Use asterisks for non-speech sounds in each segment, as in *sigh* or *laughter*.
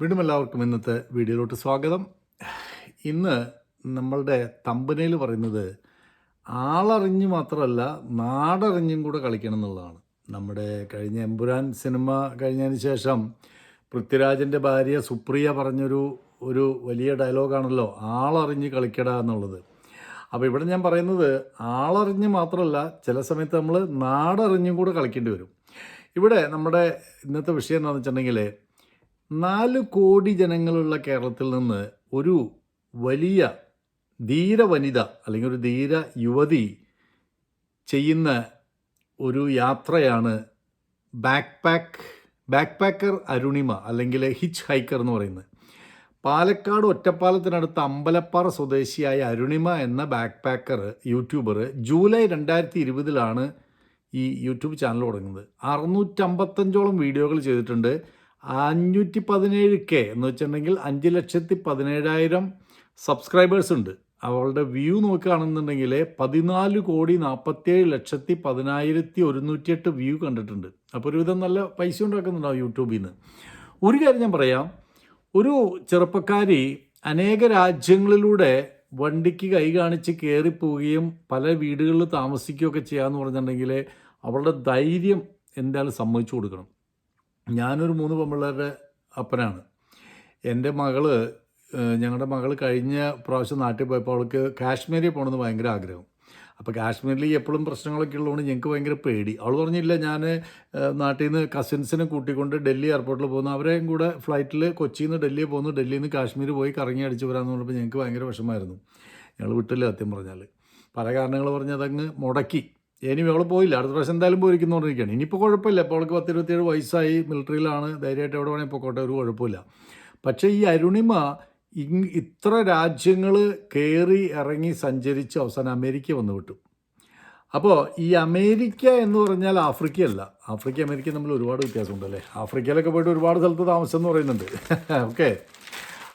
വീണ്ടും എല്ലാവർക്കും ഇന്നത്തെ വീഡിയോയിലോട്ട് സ്വാഗതം. ഇന്ന് നമ്മളുടെ തമ്പനയിൽ പറയുന്നത് ആളറിഞ്ഞ് മാത്രമല്ല നാടറിഞ്ഞും കൂടെ കളിക്കണം എന്നുള്ളതാണ്. നമ്മുടെ കഴിഞ്ഞ എമ്പുരാൻ സിനിമ കഴിഞ്ഞതിന് ശേഷം പൃഥ്വിരാജിന്റെ ഭാര്യ സുപ്രിയ പറഞ്ഞൊരു ഒരു വലിയ ഡയലോഗാണല്ലോ ആളറിഞ്ഞ് കളിക്കട എന്നുള്ളത്. അപ്പോൾ ഇവിടെ ഞാൻ പറയുന്നത് ആളറിഞ്ഞ് മാത്രമല്ല ചില സമയത്ത് നമ്മൾ നാടറിഞ്ഞും കൂടെ കളിക്കേണ്ടി വരും. ഇവിടെ നമ്മുടെ ഇന്നത്തെ വിഷയം എന്താണെന്ന് വെച്ചിട്ടുണ്ടെങ്കിൽ നാല് കോടി ജനങ്ങളുള്ള കേരളത്തിൽ നിന്ന് ഒരു വലിയ ധീര വനിത അല്ലെങ്കിൽ ഒരു ധീര യുവതി ചെയ്യുന്ന ഒരു യാത്രയാണ് backpack backpacker Arunima അല്ലെങ്കിൽ ഹിച്ച് ഹൈക്കർ എന്ന് പറയുന്നത്. പാലക്കാട് ഒറ്റപ്പാലത്തിനടുത്ത് അമ്പലപ്പാറ സ്വദേശിയായ അരുണിമ എന്ന ബാക്ക് പാക്കർ യൂട്യൂബർ ജൂലൈ രണ്ടായിരത്തി ഇരുപതിലാണ് ഈ യൂട്യൂബ് ചാനൽ തുടങ്ങുന്നത്. അറുന്നൂറ്റമ്പത്തഞ്ചോളം വീഡിയോകൾ ചെയ്തിട്ടുണ്ട്. അഞ്ഞൂറ്റി പതിനേഴ് കെ എന്ന് വെച്ചിട്ടുണ്ടെങ്കിൽ അഞ്ച് ലക്ഷത്തി പതിനേഴായിരം സബ്സ്ക്രൈബേഴ്സ് ഉണ്ട്. അവളുടെ വ്യൂ നോക്കുകയാണെന്നുണ്ടെങ്കിൽ പതിനാല് കോടി നാൽപ്പത്തിയേഴ് ലക്ഷത്തി പതിനായിരത്തി ഒരുന്നൂറ്റിയെട്ട് വ്യൂ കണ്ടിട്ടുണ്ട്. അപ്പോൾ ഒരുവിധം നല്ല പൈസ ഉണ്ടാക്കുന്നുണ്ടാവും യൂട്യൂബിൽ നിന്ന് ഒരു കാര്യം ഞാൻ പറയാം. ഒരു ചെറുപ്പക്കാരി അനേക രാജ്യങ്ങളിലൂടെ വണ്ടിക്ക് കൈ കാണിച്ച് കയറിപ്പോവുകയും പല വീടുകളിൽ താമസിക്കുകയൊക്കെ ചെയ്യാമെന്ന് പറഞ്ഞിട്ടുണ്ടെങ്കിൽ അവളുടെ ധൈര്യം എന്തായാലും സമ്മതിച്ചു കൊടുക്കണം. ഞാനൊരു മൂന്ന് പെമ്പിള്ളേരുടെ അപ്പനാണ്. എന്റെ മകൾ ഞങ്ങളുടെ മകൾ കഴിഞ്ഞ പ്രാവശ്യം നാട്ടിൽ പോയപ്പോൾ അവൾക്ക് കാശ്മീരിൽ പോകണമെന്ന് ഭയങ്കര ആഗ്രഹം. അപ്പോൾ കാശ്മീരിൽ എപ്പോഴും പ്രശ്നങ്ങളൊക്കെ ഉള്ളതുകൊണ്ട് ഞങ്ങൾക്ക് ഭയങ്കര പേടി. അവൾ പറഞ്ഞില്ല ഞാൻ നാട്ടിൽ നിന്ന് കസിൻസിനെ കൂട്ടിക്കൊണ്ട് ഡൽഹി എയർപോർട്ടിൽ പോകുന്നു. അവരെയും കൂടെ ഫ്ലൈറ്റിൽ കൊച്ചിയിൽ നിന്ന് ഡൽഹിയിൽ പോകുന്നു. ഡൽഹിയിൽ നിന്ന് കാശ്മീർ പോയി കറങ്ങി അടിച്ച് വരാമെന്ന് പറഞ്ഞപ്പോൾ ഞങ്ങൾക്ക് ഭയങ്കര വിഷമമായിരുന്നു. ഞങ്ങൾ വിട്ടില്ല സത്യം പറഞ്ഞാൽ പല കാരണങ്ങൾ പറഞ്ഞ് അതങ്ങ് മുടക്കി. ഇനി അവൾ പോയില്ല. അടുത്ത പ്രാവശ്യം എന്തായാലും പോയിരിക്കുന്നോണ്ടിരിക്കുകയാണ്. ഇനിയിപ്പോൾ കുഴപ്പമില്ല. ഇപ്പോൾ അവൾക്ക് പത്തിരുപത്തിയേഴ് വയസ്സായി. മിലിറ്ററിയിലാണ്. ധൈര്യമായിട്ട് എവിടെ വേണമെങ്കിൽ പൊക്കോട്ടെ. ഒരു കുഴപ്പമില്ല. പക്ഷേ ഈ അരുണിമ ഇത്ര രാജ്യങ്ങൾ കയറി ഇറങ്ങി സഞ്ചരിച്ച് അവസാനം അമേരിക്ക വന്നു വിട്ടു. അപ്പോൾ ഈ അമേരിക്ക എന്ന് പറഞ്ഞാൽ ആഫ്രിക്കയല്ല. ആഫ്രിക്ക അമേരിക്ക തമ്മിൽ ഒരുപാട് വ്യത്യാസമുണ്ട് അല്ലേ? ആഫ്രിക്കയിലൊക്കെ പോയിട്ട് ഒരുപാട് സ്ഥലത്ത് താമസം എന്ന് പറയുന്നുണ്ട്. *laughs* ഓക്കെ.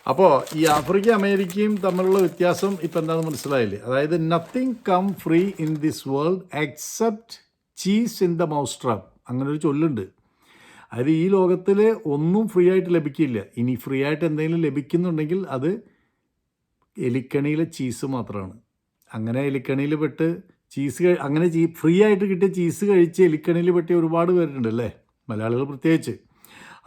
അപ്പോൾ ഈ ആഫ്രിക്ക അമേരിക്കയും തമ്മിലുള്ള വ്യത്യാസം ഇപ്പം എന്താണെന്ന് മനസ്സിലായില്ലേ? അതായത് nothing come free in this world except cheese in the mousetrap അങ്ങനെ ഒരു ചൊല്ലുണ്ട്. അത് ഈ ലോകത്തിൽ ഒന്നും ഫ്രീ ആയിട്ട് ലഭിക്കില്ല. ഇനി ഫ്രീ ആയിട്ട് എന്തെങ്കിലും ലഭിക്കുന്നുണ്ടെങ്കിൽ അത് എലിക്കണിയിലെ ചീസ് മാത്രമാണ് അങ്ങനെ എലിക്കണിയിൽ പെട്ട് ചീസ് അങ്ങനെ ചീ ഫ്രീ ആയിട്ട് കിട്ടിയ ചീസ് കഴിച്ച് എലിക്കണിയിൽ പെട്ടിയ ഒരുപാട് പേരുണ്ട് അല്ലേ മലയാളികൾ പ്രത്യേകിച്ച്.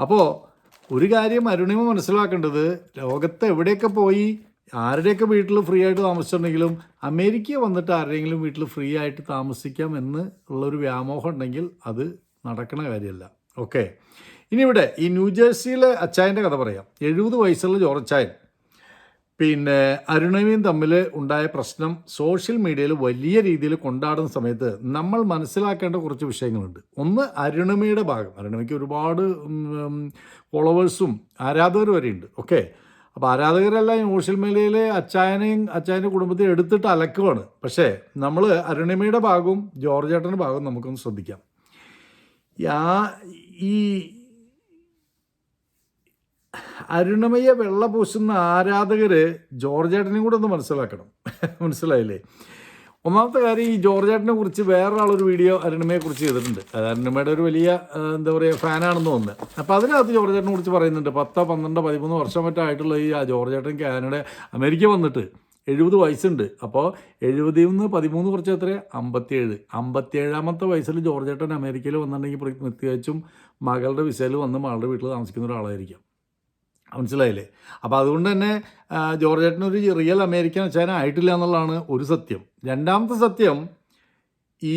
അപ്പോൾ ഒരു കാര്യം അരുണിമ മനസ്സിലാക്കേണ്ടത് ലോകത്ത് എവിടെയൊക്കെ പോയി ആരുടെയൊക്കെ വീട്ടിൽ ഫ്രീ ആയിട്ട് താമസിച്ചിട്ടുണ്ടെങ്കിലും അമേരിക്ക വന്നിട്ട് ആരുടെയെങ്കിലും വീട്ടിൽ ഫ്രീ ആയിട്ട് താമസിക്കാം എന്ന് ഉള്ളൊരു വ്യാമോഹം ഉണ്ടെങ്കിൽ അത് നടക്കണ കാര്യമല്ല. ഓക്കെ ഇനി ഇവിടെ ഈ ന്യൂജേഴ്സിയിലെ അച്ചായന്റെ കഥ പറയാം. എഴുപത് വയസ്സുള്ള ജോർജായൻ പിന്നെ അരുണയും തമ്മിൽ ഉണ്ടായ പ്രശ്നം സോഷ്യൽ മീഡിയയിൽ വലിയ രീതിയിൽ കൊണ്ടാടുന്ന സമയത്ത് നമ്മൾ മനസ്സിലാക്കേണ്ട കുറച്ച് വിഷയങ്ങളുണ്ട്. ഒന്ന് അരുണിമയുടെ ഭാഗം. അരുണിമയ്ക്ക് ഒരുപാട് ഫോളോവേഴ്സും ആരാധകർ വരെയുണ്ട് ഓക്കെ? അപ്പോൾ ആരാധകരെല്ലാം സോഷ്യൽ മീഡിയയിൽ അച്ചായനെയും അച്ചായന്റെ കുടുംബത്തെ എടുത്തിട്ട് അലക്കുവാണ്. പക്ഷേ നമ്മൾ അരുണിമയുടെ ഭാഗവും ജോർജേട്ടന്റെ ഭാഗവും നമുക്കൊന്ന് ശ്രദ്ധിക്കാം. ഈ അരുണമയെ വെള്ള പൂശുന്ന ആരാധകർ ജോർജേട്ടനെയും കൂടെ ഒന്ന് മനസ്സിലാക്കണം. മനസ്സിലായില്ലേ? ഒന്നാമത്തെ കാര്യം ഈ ജോർജേട്ടനെ കുറിച്ച് വേറൊരാളൊരു വീഡിയോ അരുണിമയെ കുറിച്ച് ചെയ്തിട്ടുണ്ട്. അത് അരുണിമയുടെ ഒരു വലിയ എന്താ പറയുക ഫാനാണെന്ന് തോന്നുന്നത് അപ്പോൾ അതിനകത്ത് ജോർജേട്ടനെ കുറിച്ച് പറയുന്നുണ്ട്. പത്തോ പന്ത്രണ്ടോ പതിമൂന്ന് വർഷം മറ്റോ ആയിട്ടുള്ള ഈ ആ ജോർജേട്ടൻ കാനഡ അമേരിക്ക വന്നിട്ട് എഴുപത് വയസ്സുണ്ട്. അപ്പോൾ എഴുപതിൽ നിന്ന് പതിമൂന്ന് കുറച്ച് എത്ര അമ്പത്തിയേഴ്. അമ്പത്തിയേഴാമത്തെ വയസ്സിൽ ജോർജേട്ടൻ അമേരിക്കയിൽ വന്നിട്ടുണ്ടെങ്കിൽ പ്ര- പ്രത്യേകിച്ചും മകളുടെ വിസയിൽ വന്ന് മകളുടെ വീട്ടിൽ താമസിക്കുന്ന ഒരാളായിരിക്കാം. മനസ്സിലായില്ലേ? അപ്പോൾ അതുകൊണ്ട് തന്നെ ജോർജ് ഒരു റിയൽ അമേരിക്കൻ അച്ഛന ആയിട്ടില്ല എന്നുള്ളതാണ് ഒരു സത്യം. രണ്ടാമത്തെ സത്യം ഈ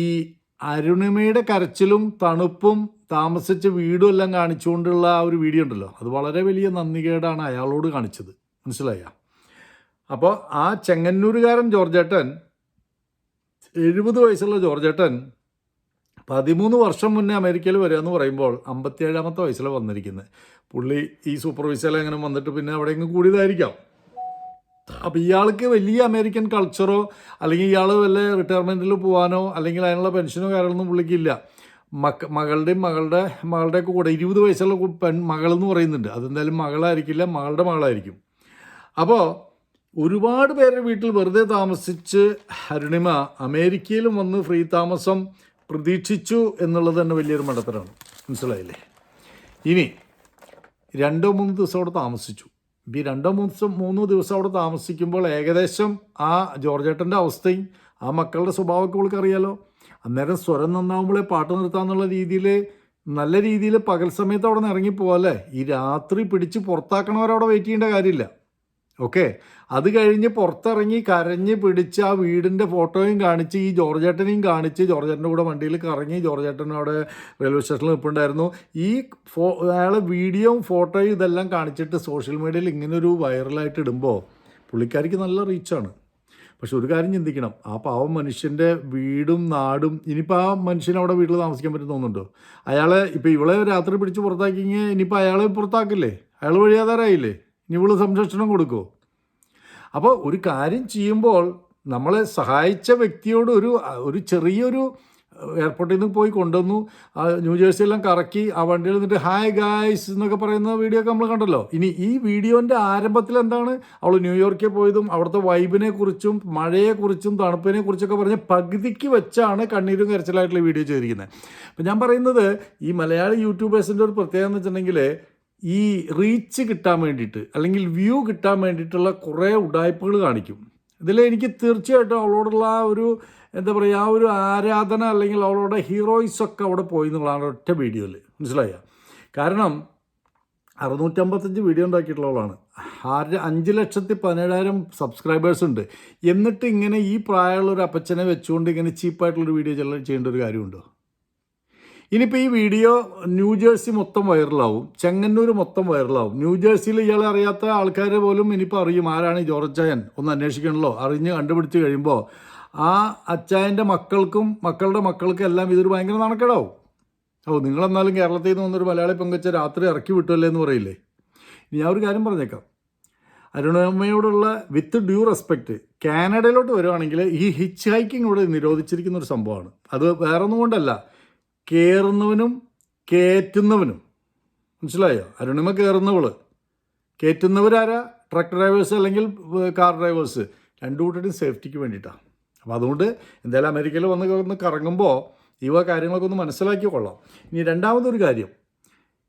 അരുണിമയുടെ കരച്ചിലും തണുപ്പും താമസിച്ച് വീടും എല്ലാം കാണിച്ചുകൊണ്ടുള്ള ആ ഒരു വീഡിയോ ഉണ്ടല്ലോ. അത് വളരെ വലിയ നന്ദികേടാണ് അയാളോട് കാണിച്ചത്. മനസ്സിലായ? അപ്പോൾ ആ ചെങ്ങന്നൂരുകാരൻ ജോർജേട്ടൻ എഴുപത് വയസ്സുള്ള ജോർജേട്ടൻ പതിമൂന്ന് വർഷം മുന്നേ അമേരിക്കയിൽ വരിക എന്ന് പറയുമ്പോൾ അമ്പത്തിയേഴാമത്തെ വയസ്സിലാണ് വന്നിരിക്കുന്നത് പുള്ളി ഈ സൂപ്പർവൈസറിൽ അങ്ങനെ വന്നിട്ട് പിന്നെ അവിടെ എങ്ങ് കൂടിയതായിരിക്കാം. അപ്പോൾ ഇയാൾക്ക് വലിയ അമേരിക്കൻ കൾച്ചറോ അല്ലെങ്കിൽ ഇയാൾ വല്ല റിട്ടയർമെന്റിൽ പോകാനോ അല്ലെങ്കിൽ അതിനുള്ള പെൻഷനോ കാര്യങ്ങളൊന്നും പുള്ളിക്കില്ല. മക്ക മകളുടെയും മകളുടെ മകളുടെയൊക്കെ കൂടെ ഇരുപത് വയസ്സുള്ള പെൺ മകളെന്ന് പറയുന്നുണ്ട്. അതെന്തായാലും മകളായിരിക്കില്ല മകളുടെ മകളായിരിക്കും. അപ്പോൾ ഒരുപാട് പേരുടെ വീട്ടിൽ വെറുതെ താമസിച്ച് അരുണിമ അമേരിക്കയിലും വന്ന് ഫ്രീ താമസം പ്രതീക്ഷിച്ചു എന്നുള്ളത് തന്നെ വലിയൊരു മണ്ടത്തരമാണ്. മനസ്സിലായില്ലേ? ഇനി രണ്ടോ മൂന്ന് ദിവസം അവിടെ താമസിച്ചു. ഈ രണ്ടോ മൂന്ന് ദിവസം മൂന്നോ ദിവസം അവിടെ താമസിക്കുമ്പോൾ ഏകദേശം ആ ജോർജേട്ടന്റെ അവസ്ഥയും ആ മക്കളുടെ സ്വഭാവമൊക്കെ അവൾക്ക് അറിയാലോ അന്നേരം സ്വരം നന്നാവുമ്പോഴേ പാട്ട് നിർത്താമെന്നുള്ള രീതിയിൽ നല്ല രീതിയിൽ പകൽ സമയത്ത് അവിടെ നിന്ന് ഇറങ്ങിപ്പോവല്ലേ ഈ രാത്രി പിടിച്ച് പുറത്താക്കണവരവിടെ വെയിറ്റ് ചെയ്യേണ്ട കാര്യമില്ല. ഓക്കെ. അത് കഴിഞ്ഞ് പുറത്തിറങ്ങി കരഞ്ഞ് പിടിച്ച് ആ വീടിന്റെ ഫോട്ടോയും കാണിച്ച് ഈ ജോർജേട്ടനെയും കാണിച്ച് ജോർജേട്ടന്റെ കൂടെ വണ്ടിയിൽ കറങ്ങി ജോർജേട്ടൻ അവിടെ റെയിൽവേ സ്റ്റേഷനിൽ നിൽപ്പുണ്ടായിരുന്നു. ഈ ഫോ അയാളെ വീഡിയോയും ഫോട്ടോയും ഇതെല്ലാം കാണിച്ചിട്ട് സോഷ്യൽ മീഡിയയിൽ ഇങ്ങനൊരു വൈറലായിട്ട് ഇടുമ്പോൾ പുള്ളിക്കാരിക്ക് നല്ല റീച്ചാണ്. പക്ഷെ ഒരു കാര്യം ചിന്തിക്കണം. ആ പാവം മനുഷ്യന്റെ വീടും നാടും ഇനിയിപ്പോൾ ആ മനുഷ്യൻ അവിടെ വീട്ടിൽ താമസിക്കാൻ പറ്റും തോന്നുന്നുണ്ടോ? അയാളെ ഇപ്പോൾ ഇവളെ രാത്രി പിടിച്ച് പുറത്താക്കിയെങ്കിൽ ഇനിയിപ്പോൾ അയാളെ പുറത്താക്കില്ലേ? അയാൾ വഴിയാതാരായില്ലേ ഇനി ഇവൾ സംരക്ഷണം കൊടുക്കുമോ അപ്പോൾ ഒരു കാര്യം ചെയ്യുമ്പോൾ നമ്മളെ സഹായിച്ച വ്യക്തിയോട് ഒരു ഒരു ചെറിയൊരു എയർപോർട്ടിൽ നിന്ന് പോയി കൊണ്ടുവന്നു. ന്യൂജേഴ്സിയെല്ലാം കറക്കി ആ വണ്ടിയിൽ നിന്നിട്ട് ഹായ് ഗായ്സ് എന്നൊക്കെ പറയുന്ന വീഡിയോ ഒക്കെ നമ്മൾ കണ്ടല്ലോ. ഇനി ഈ വീഡിയോന്റെ ആരംഭത്തിൽ എന്താണ്? അവൾ ന്യൂയോർക്കിൽ പോയതും അവിടുത്തെ വൈബിനെ കുറിച്ചും മഴയെക്കുറിച്ചും തണുപ്പിനെ കുറിച്ചൊക്കെ പറഞ്ഞ് പകുതിക്ക് വെച്ചാണ് കണ്ണീരും കരച്ചിലായിട്ടുള്ള വീഡിയോ ചെയ്തിരിക്കുന്നത്. അപ്പം ഞാൻ പറയുന്നത് ഈ മലയാളി യൂട്യൂബേഴ്സിന്റെ ഒരു പ്രത്യേകത എന്ന് വെച്ചിട്ടുണ്ടെങ്കിൽ ഈ റീച്ച് കിട്ടാൻ വേണ്ടിയിട്ട് അല്ലെങ്കിൽ വ്യൂ കിട്ടാൻ വേണ്ടിയിട്ടുള്ള കുറേ ഉടായ്പകൾ കാണിക്കും. ഇതിൽ എനിക്ക് തീർച്ചയായിട്ടും അവളോടുള്ള ആ ഒരു എന്താ പറയുക ആ ഒരു ആരാധന അല്ലെങ്കിൽ അവളുടെ ഹീറോയിസ് ഒക്കെ അവിടെ പോയി എന്നുള്ളതാണ് ഒറ്റ വീഡിയോയിൽ മനസ്സിലായ? കാരണം അറുന്നൂറ്റമ്പത്തഞ്ച് വീഡിയോ ഉണ്ടാക്കിയിട്ടുള്ളവളാണ്. ആറ് അഞ്ച് ലക്ഷത്തി പതിനേഴായിരം സബ്സ്ക്രൈബേഴ്സ് ഉണ്ട്. എന്നിട്ട് ഇങ്ങനെ ഈ പ്രായമുള്ള ഒരു അപ്പച്ചനെ വെച്ചുകൊണ്ട് ഇങ്ങനെ ചീപ്പായിട്ടുള്ളൊരു വീഡിയോ ചെയ്യേണ്ട ഒരു കാര്യമുണ്ടോ? ഇനിയിപ്പോൾ ഈ വീഡിയോ ന്യൂജേഴ്സി മൊത്തം വൈറലാവും. ചെങ്ങന്നൂർ മൊത്തം വൈറലാവും. ന്യൂജേഴ്സിയിൽ ഇയാളെ അറിയാത്ത ആൾക്കാരെ പോലും ഇനിയിപ്പോൾ അറിയും ആരാണ് ഈ ജോർജ് അച്ചായൻ ഒന്ന് അന്വേഷിക്കണല്ലോ. അറിഞ്ഞ് കണ്ടുപിടിച്ച് കഴിയുമ്പോൾ ആ അച്ചായന്റെ മക്കൾക്കും മക്കളുടെ മക്കൾക്കും എല്ലാം ഇതൊരു ഭയങ്കര നാണക്കേടാവും. ഓ നിങ്ങളെന്നാലും കേരളത്തിൽ നിന്ന് വന്നൊരു മലയാളി പങ്കച്ച രാത്രി ഇറക്കി വിട്ടുമല്ലേ എന്ന് പറയില്ലേ? ഇനി ഞാൻ ഒരു കാര്യം പറഞ്ഞേക്കാം. അരുണമ്മയോടുള്ള വിത്ത് ഡ്യൂ റെസ്പെക്റ്റ് കാനഡയിലോട്ട് വരുവാണെങ്കിൽ ഈ ഹിച്ച് ഹൈക്കിംഗ് ഇവിടെ നിരോധിച്ചിരിക്കുന്ന ഒരു സംഭവമാണ്. അത് വേറൊന്നും കൊണ്ടല്ല. കയറുന്നവനും കയറ്റുന്നവനും മനസ്സിലായോ? അരുണിമ കയറുന്നവൾ കയറ്റുന്നവരാരാ ട്രക്ക് ഡ്രൈവേഴ്സ് അല്ലെങ്കിൽ കാർ ഡ്രൈവേഴ്സ്? രണ്ടു കൂട്ടരുടെയും സേഫ്റ്റിക്ക് വേണ്ടിയിട്ടാണ് അപ്പോൾ അതുകൊണ്ട് എന്തായാലും അമേരിക്കയിൽ വന്ന് ഒന്ന് കറങ്ങുമ്പോൾ ഈ വക കാര്യങ്ങളൊക്കെ ഒന്ന് മനസ്സിലാക്കി കൊള്ളാം. ഇനി രണ്ടാമതൊരു കാര്യം.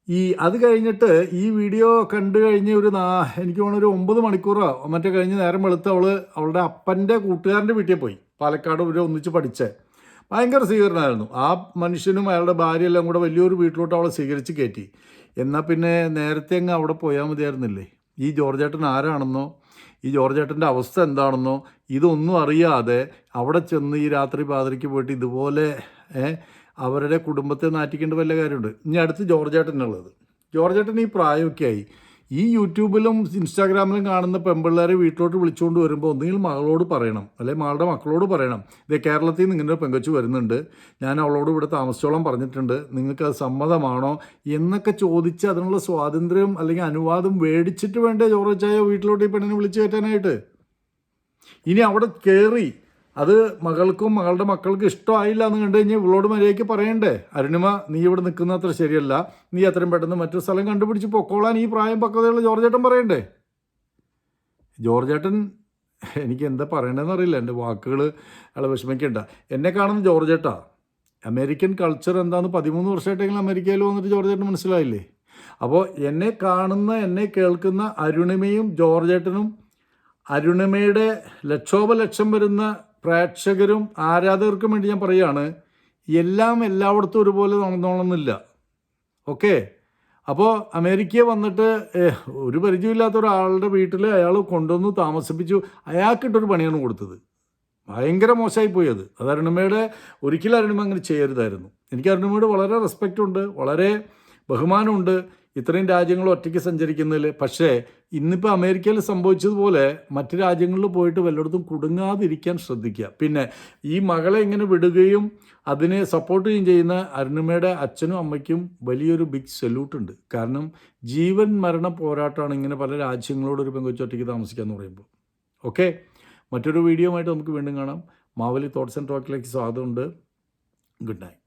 ഈ അത് കഴിഞ്ഞിട്ട് ഈ വീഡിയോ കണ്ടു കഴിഞ്ഞ് ഒരു നാ എനിക്ക് തോന്നുന്നു ഒരു ഒമ്പത് മണിക്കൂറോ മറ്റേ കഴിഞ്ഞ് നേരം വെളുത്ത് അവൾ അവളുടെ അപ്പന്റെ കൂട്ടുകാരന്റെ വീട്ടിൽ പോയി. പാലക്കാട് ഒരു ഒന്നിച്ച് പഠിച്ചേ. ഭയങ്കര സ്വീകരണമായിരുന്നു. ആ മനുഷ്യനും അയാളുടെ ഭാര്യയെല്ലാം കൂടെ വലിയൊരു വീട്ടിലോട്ട് അവളെ സ്വീകരിച്ച് കയറ്റി. എന്നാൽ പിന്നെ നേരത്തെ അങ്ങ് അവിടെ പോയാൽ മതിയായിരുന്നില്ലേ? ഈ ജോർജേട്ടൻ ആരാണെന്നോ ഈ ജോർജേട്ടന്റെ അവസ്ഥ എന്താണെന്നോ ഇതൊന്നും അറിയാതെ അവിടെ ചെന്ന് ഈ രാത്രി പാതിരിക്ക് പോയിട്ട് ഇതുപോലെ അവരുടെ കുടുംബത്തെ നാറ്റിക്കേണ്ട വല്ല കാര്യമുണ്ട്. ഇനി അടുത്ത് ജോർജേട്ടനുള്ളത്. ജോർജേട്ടൻ ഈ പ്രായമൊക്കെ ആയി. ഈ യൂട്യൂബിലും ഇൻസ്റ്റാഗ്രാമിലും കാണുന്ന പെൺപിള്ളേരെ വീട്ടിലോട്ട് വിളിച്ചുകൊണ്ട് വരുമ്പോൾ ഒന്നുകിൽ മകളോട് പറയണം അല്ലെങ്കിൽ മകളുടെ മക്കളോട് പറയണം. ഇതേ കേരളത്തിൽ നിന്ന് ഇങ്ങനെ പെങ്കച്ചു വരുന്നുണ്ട്. ഞാൻ അവളോട് ഇവിടെ താമസിച്ചോളം പറഞ്ഞിട്ടുണ്ട്. നിങ്ങൾക്ക് അത് സമ്മതമാണോ എന്നൊക്കെ ചോദിച്ച് അതിനുള്ള സ്വാതന്ത്ര്യം അല്ലെങ്കിൽ അനുവാദം മേടിച്ചിട്ട് വേണ്ടേ ജോറച്ചായ വീട്ടിലോട്ട് ഈ പെണ്ണിനെ വിളിച്ചു കയറ്റാനായിട്ട്? ഇനി അവിടെ കയറി അത് മകൾക്കും മകളുടെ മക്കൾക്കും ഇഷ്ടമായില്ല എന്ന് കണ്ടു കഴിഞ്ഞാൽ ഇവളോട് മര്യാദയ്ക്ക് പറയണ്ടേ? അരുണിമ നീ ഇവിടെ നിൽക്കുന്ന അത്ര ശരിയല്ല. നീ അത്രയും പെട്ടെന്ന് മറ്റൊരു സ്ഥലം കണ്ടുപിടിച്ച് പൊക്കോളാൻ ഈ പ്രായം പക്വതയുള്ള ജോർജേട്ടൻ പറയണ്ടേ? ജോർജേട്ടൻ എനിക്ക് എന്താ പറയണമെന്ന് അറിയില്ല. എന്റെ വാക്കുകൾ അയാളെ വിഷമിക്കണ്ട. എന്നെ കാണുന്ന ജോർജേട്ടാ അമേരിക്കൻ കൾച്ചർ എന്താണെന്ന് പതിമൂന്ന് വർഷമായിട്ടെങ്കിലും അമേരിക്കയിൽ വന്നിട്ട് ജോർജേട്ടൻ മനസ്സിലായില്ലേ? അപ്പോൾ എന്നെ കാണുന്ന എന്നെ കേൾക്കുന്ന അരുണിമയും ജോർജേട്ടനും അരുണിമയുടെ ലക്ഷോപലക്ഷം വരുന്ന പ്രേക്ഷകരും ആരാധകർക്കും വേണ്ടി ഞാൻ പറയുകയാണ് എല്ലാം എല്ലായിടത്തും ഒരുപോലെ നടന്നോളന്നില്ല. ഓക്കെ? അപ്പോൾ അമേരിക്കയെ വന്നിട്ട് ഒരു പരിചയമില്ലാത്ത ഒരാളുടെ വീട്ടിൽ അയാൾ കൊണ്ടുവന്ന് താമസിപ്പിച്ചു. അയാൾക്കിട്ടൊരു പണിയാണ് കൊടുത്തത്. ഭയങ്കര മോശമായി പോയി അത്. അത് അരുണിമയുടെ ഒരിക്കലും അരുണിമ അങ്ങനെ ചെയ്യരുതായിരുന്നു. എനിക്ക് അരുണിമയോട് വളരെ റെസ്പെക്റ്റ് ഉണ്ട് വളരെ ബഹുമാനമുണ്ട്. ഇത്രയും രാജ്യങ്ങൾ ഒറ്റയ്ക്ക് സഞ്ചരിക്കുന്നതിൽ പക്ഷേ ഇന്നിപ്പോൾ അമേരിക്കയിൽ സംഭവിച്ചതുപോലെ മറ്റ് രാജ്യങ്ങളിൽ പോയിട്ട് വല്ലയിടത്തും കുടുങ്ങാതിരിക്കാൻ ശ്രദ്ധിക്കുക. പിന്നെ ഈ മകളെ ഇങ്ങനെ വിടുകയും അതിനെ സപ്പോർട്ട് ചെയ്യുന്ന അരുണിമയുടെ അച്ഛനും അമ്മയ്ക്കും വലിയൊരു ബിഗ് സല്യൂട്ട് ഉണ്ട്. കാരണം ജീവൻ മരണ പോരാട്ടമാണ് ഇങ്ങനെ പല രാജ്യങ്ങളോട് ഒരു പെങ്കൊച്ചു ഒറ്റയ്ക്ക് താമസിക്കുക എന്ന് പറയുമ്പോൾ. ഓക്കെ മറ്റൊരു വീഡിയോ ആയിട്ട് നമുക്ക് വീണ്ടും കാണാം. മാവലി തോട്ട്സ് ആൻഡ് ടോക്കിലേക്ക് സ്വാഗതമുണ്ട്. Good night